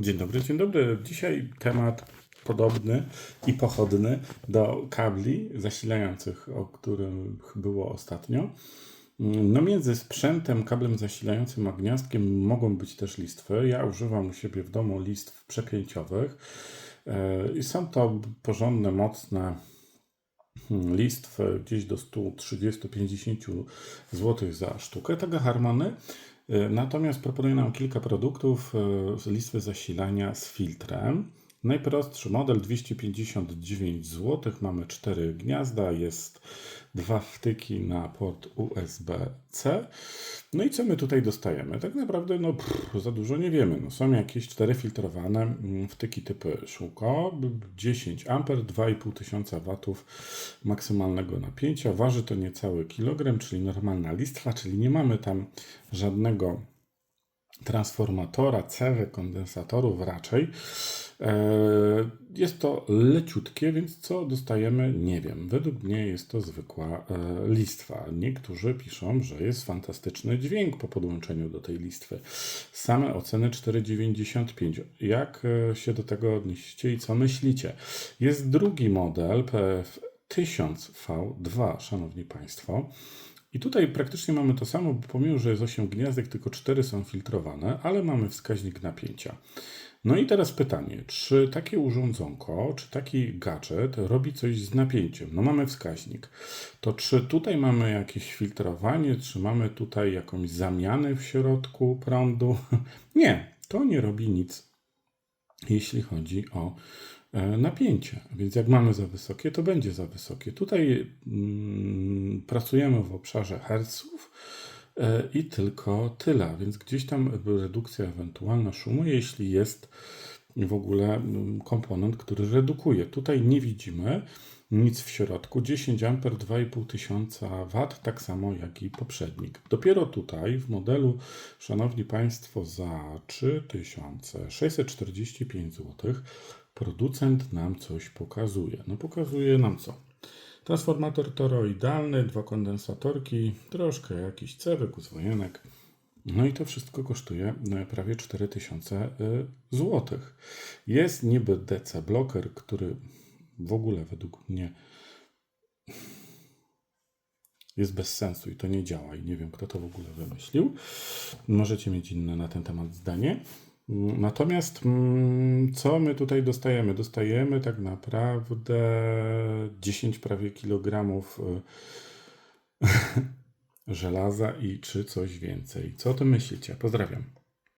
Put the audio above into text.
Dzień dobry, dzień dobry. Dzisiaj temat podobny i pochodny do kabli zasilających, o którym było ostatnio. No między sprzętem, kablem zasilającym a gniazdkiem mogą być też listwy. Ja używam u siebie w domu listw przepięciowych e, i są to porządne, mocne hmm, listwy, gdzieś do 130-50 zł za sztukę, tego harmony. Natomiast proponuję nam kilka produktów e, z listwy zasilania z filtrem. Najprostszy model 259 zł. Mamy cztery gniazda, jest dwa wtyki na port USB-C. No i co my tutaj dostajemy? Tak naprawdę no, pff, za dużo nie wiemy. No, są jakieś cztery filtrowane mm, wtyki typy Szuko, 10 A, 2,5 tysiąca watów maksymalnego napięcia. Waży to niecały kilogram, czyli normalna listwa, czyli nie mamy tam żadnego transformatora, cewy, kondensatorów raczej. E, Jest to leciutkie, więc co dostajemy, nie wiem. Według mnie jest to zwykła e, listwa. Niektórzy piszą, że jest fantastyczny dźwięk po podłączeniu do tej listwy. Same oceny 4,95. Jak e, się do tego odnieście i co myślicie? Jest drugi model PF 1000V2, szanowni państwo. I tutaj praktycznie mamy to samo, bo pomimo, że jest 8 gniazdek, tylko 4 są filtrowane, ale mamy wskaźnik napięcia. No i teraz pytanie, czy takie urządzonko, czy taki gadżet robi coś z napięciem? No mamy wskaźnik. To czy tutaj mamy jakieś filtrowanie, czy mamy tutaj jakąś zamianę w środku prądu? Nie, to nie robi nic, jeśli chodzi o e, napięcie. Więc jak mamy za wysokie, to będzie za wysokie. Tutaj mm, pracujemy w obszarze herców i tylko tyle, więc gdzieś tam redukcja ewentualna szumu, jeśli jest w ogóle mm, komponent, który redukuje. Tutaj nie widzimy nic w środku. 10 A, 2,5 tysiąca W, tak samo jak i poprzednik. Dopiero tutaj w modelu, szanowni Państwo, za 3645 zł producent nam coś pokazuje. No pokazuje nam co? Transformator toroidalny, dwa kondensatorki, troszkę jakiś cewek, uzwojenek. No i to wszystko kosztuje no, prawie 4000 zł. Jest niby DC bloker, który w ogóle według mnie jest bez sensu i to nie działa i nie wiem kto to w ogóle wymyślił. Możecie mieć inne na ten temat zdanie. Natomiast mm, co my tutaj dostajemy? Dostajemy tak naprawdę 10 prawie kilogramów y, żelaza i czy coś więcej. Co o tym myślicie? Pozdrawiam.